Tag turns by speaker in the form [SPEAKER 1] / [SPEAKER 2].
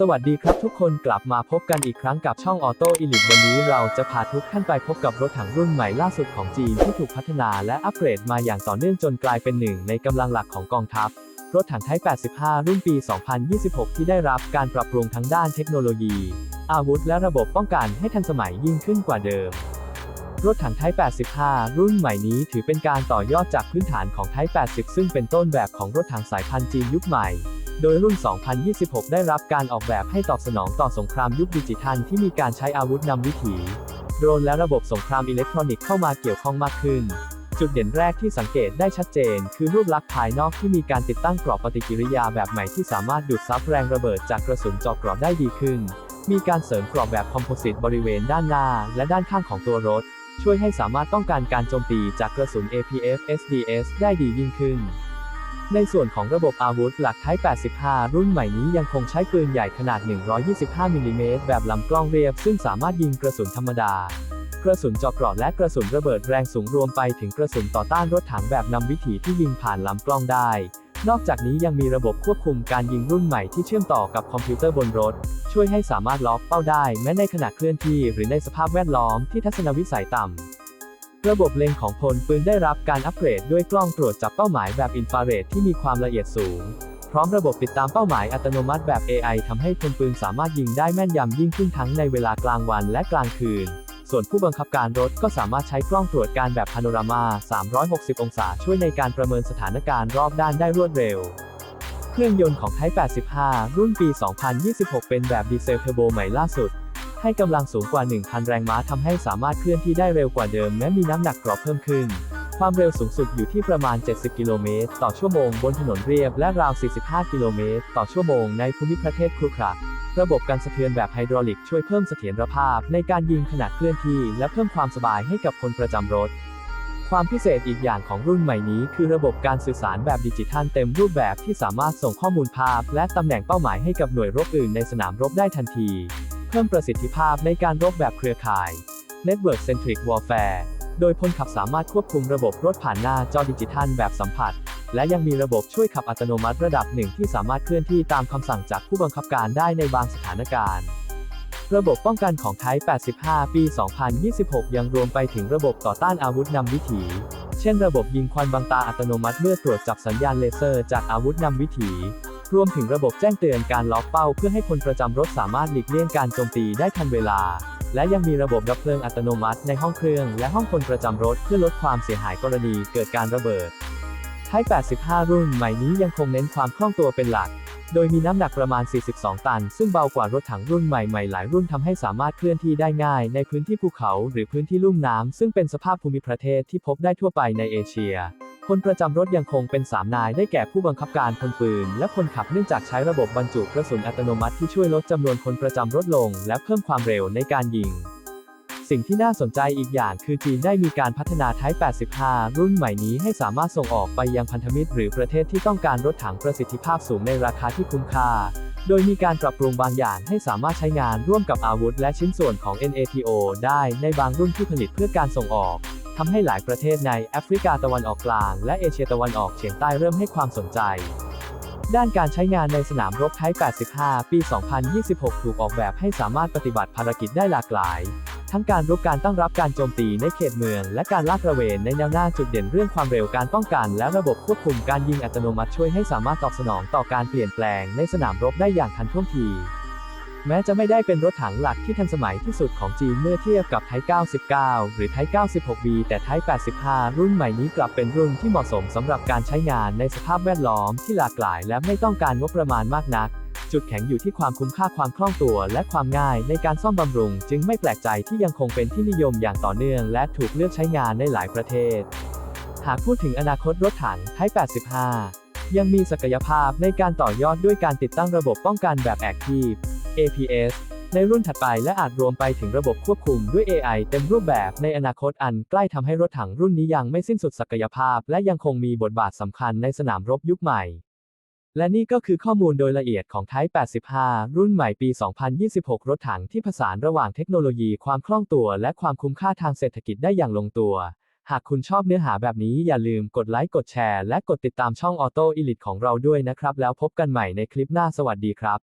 [SPEAKER 1] สวัสดีครับทุกคนกลับมาพบกันอีกครั้งกับช่องออโต้อิลิทวันนี้เราจะพาทุกท่านไปพบกับรถถังรุ่นใหม่ล่าสุดของจีนที่ถูกพัฒนาและอัปเกรดมาอย่างต่อเนื่องจนกลายเป็นหนึ่งในกำลังหลักของกองทัพ รถถังไทป์85 รุ่นปี 2026 ที่ได้รับการปรับปรุงทั้งด้านเทคโนโลยี อาวุธและระบบป้องกันให้ทันสมัยยิ่งขึ้นกว่าเดิม รถถังไทป์85 รุ่นใหม่นี้ถือเป็นการต่อยอดจากพื้นฐานของไทป์80 ซึ่งเป็นต้นแบบของรถถังสายพันธุ์จีนยุคใหม่ โดยรุ่น 2026 ได้รับการออกแบบให้ตอบสนองต่อสงครามยุคดิจิทัลที่มีการใช้อาวุธนำวิถี โดรนและระบบสงครามอิเล็กทรอนิกส์เข้ามาเกี่ยวข้องมากขึ้น จุดเด่นแรกที่สังเกตได้ชัดเจน คือรูปลักษณ์ภายนอกที่มีการติดตั้งกรอบปฏิกิริยาแบบใหม่ที่สามารถดูดซับแรงระเบิดจากกระสุนจอกกรอบได้ดีขึ้น มีการเสริมกรอบแบบคอมโพสิตบริเวณด้านหน้า และด้านข้างของตัวรถ ช่วยให้สามารถป้องกันการโจมตีจากกระสุน APF SDS ได้ดียิ่งขึ้น ในส่วนของระบบอาวุธหลักไทป์85 รุ่นใหม่นี้ยังคงใช้ปืนใหญ่ขนาด 125มิลลิเมตรแบบลำกล้องเรียบ ซึ่งสามารถยิงกระสุนธรรมดา กระสุนเจาะเกราะและกระสุนระเบิดแรงสูงรวมไปถึงกระสุนต่อต้านรถถังแบบนำวิถีที่ยิงผ่านลำกล้องได้ นอกจากนี้ยังมีระบบควบคุมการยิงรุ่นใหม่ที่เชื่อมต่อกับคอมพิวเตอร์บนรถ ช่วยให้สามารถล็อกเป้าได้แม้ในขณะเคลื่อนที่หรือในสภาพแวดล้อมที่ทัศนวิสัยต่ำ ระบบเล็งของพลปืนได้รับการอัปเกรดด้วยกล้องตรวจจับเป้าหมายแบบอินฟราเรดที่มีความละเอียดสูง พร้อมระบบติดตามเป้าหมายอัตโนมัติแบบ AI ทำให้พลปืนสามารถยิงได้แม่นยำยิ่งขึ้นทั้งในเวลากลางวันและกลางคืน ส่วนผู้บังคับการรถก็สามารถใช้กล้องตรวจการแบบพาโนรามา 360 องศาช่วยในการประเมินสถานการณ์รอบด้านได้รวดเร็วเครื่องยนต์ของ Type 85 รุ่นปี 2026 เป็นแบบดีเซลเทอร์โบใหม่ล่าสุด ให้กำลังสูงกว่า 1,000 แรงม้าทำให้สามารถเคลื่อนที่ได้เร็วกว่าเดิมแม้มีน้ำหนักกรอบเพิ่มขึ้น ความเร็วสูงสุดอยู่ที่ประมาณ 70 กิโลเมตรต่อชั่วโมงบนถนนเรียบและราว 45 กิโลเมตรต่อชั่วโมงในภูมิประเทศครุขระระบบการสะเทือนแบบไฮดรอลิกช่วยเพิ่มเสถียรภาพในการยิงขณะเคลื่อนที่ และเพิ่มความสบายให้กับคนประจำรถ ความพิเศษอีกอย่างของรุ่นใหม่นี้ คือระบบการสื่อสารแบบดิจิทัลเต็มรูปแบบที่สามารถส่งข้อมูลภาพ และตำแหน่งเป้าหมายให้กับหน่วยรบอื่นในสนามรบได้ทันที เพิ่มประสิทธิภาพในการรบแบบเครือข่าย Network Centric Warfare โดยพลขับสามารถควบคุมระบบรถผ่านหน้าจอดิจิทัลแบบสัมผัส และยังมีระบบช่วยขับอัตโนมัติระดับหนึ่งที่สามารถเคลื่อนที่ตามคำสั่งจากผู้บังคับการได้ในบางสถานการณ์ ระบบป้องกันของไทป์85 ปี 2026 ยังรวมไปถึงระบบต่อต้านอาวุธนำวิถี เช่น ระบบยิงควันบังตาอัตโนมัติเมื่อตรวจจับสัญญาณเลเซอร์จากอาวุธนำวิถี รวมถึงระบบแจ้งเตือนการล็อกเป้าเพื่อให้คนประจำรถสามารถหลีกเลี่ยงการโจมตีได้ทันเวลา และยังมีระบบดับเพลิงอัตโนมัติในห้องเครื่องและห้องคนประจำรถเพื่อลดความเสียหายกรณีเกิดการระเบิดไทป์85 รุ่นใหม่นี้ยังคงเน้นความคล่องตัวเป็นหลัก โดยมีน้ำหนักประมาณ 42 ตัน ซึ่งเบากว่ารถถังรุ่นใหม่ๆ หลายรุ่นทำให้สามารถเคลื่อนที่ได้ง่ายในพื้นที่ภูเขา หรือพื้นที่ลุ่มน้ำซึ่งเป็นสภาพภูมิประเทศที่พบได้ทั่วไปในเอเชีย คนประจำรถยังคงเป็น 3 นายได้แก่ผู้บังคับการพลปืน และคนขับเนื่องจากใช้ระบบบรรจุกระสุนอัตโนมัติที่ช่วยลดจำนวนคนประจำรถลง และเพิ่มความเร็วในการยิง สิ่งที่น่าสนใจอีกอย่างคือจีนได้มีการพัฒนา Type 85 รุ่นใหม่นี้ให้สามารถส่งออกไปยังพันธมิตร หรือประเทศที่ต้องการรถถังประสิทธิภาพสูงในราคาที่คุ้มค่า โดยมีการปรับปรุงบางอย่างให้สามารถใช้งานร่วมกับอาวุธ และชิ้นส่วนของ NATO ได้ในบางรุ่นที่ผลิตเพื่อการส่งออก ทำให้หลายประเทศในแอฟริกาตะวันออกกลาง และเอเชียตะวันออกเฉียงใต้เริ่มให้ความสนใจ ด้านการใช้งานในสนามรบไทป์85 ปี 2026 ถูกออกแบบให้สามารถปฏิบัติภารกิจได้หลากหลาย ทั้งการรุกการตั้งรับการโจมตีในเขตเมือง และการลาดตระเวนในแนวหน้าจุดเด่นเรื่องความเร็วการป้องกัน และระบบควบคุมการยิงอัตโนมัติช่วยให้สามารถตอบสนองต่อการเปลี่ยนแปลงในสนามรบได้อย่างทันท่วงที แม้จะไม่ได้เป็นรถถังหลักที่ทันสมัยที่สุดของจีนเมื่อเทียบกับไทป์99 หรือไทป์ 96B แต่ไทป์85 รุ่นใหม่นี้กลับเป็นรุ่นที่เหมาะสมสำหรับการใช้งานในสภาพแวดล้อมที่หลากหลาย และไม่ต้องการงบประมาณมากนัก จุดแข็งอยู่ที่ความคุ้มค่าความคล่องตัว และความง่ายในการซ่อมบำรุง จึงไม่แปลกใจที่ยังคงเป็นที่นิยมอย่างต่อเนื่อง และถูกเลือกใช้งานในหลายประเทศ หากพูดถึงอนาคตรถถังไทป์85ยังมีศักยภาพในการต่อยอดด้วยการติดตั้งระบบป้องกันแบบ Active APS ในรุ่นถัดไปและอาจรวมไปถึงระบบควบคุมด้วย AI เต็มรูปแบบในอนาคตอันใกล้ทำให้รถถังรุ่นนี้ยังไม่สิ้นสุดศักยภาพ และยังคงมีบทบาทสำคัญในสนามรบยุคใหม่ และนี่ก็คือข้อมูลโดยละเอียดของ Type 85 รุ่นใหม่ปี 2026 รถถังที่ผสานระหว่างเทคโนโลยีความคล่องตัว และความคุ้มค่าทางเศรษฐกิจได้อย่างลงตัว หากคุณชอบเนื้อหาแบบนี้อย่าลืมกดไลค์กดแชร์ และกดติดตามช่อง Auto Elite ของเราด้วยนะครับ แล้วพบกันใหม่ในคลิปหน้าสวัสดีครับ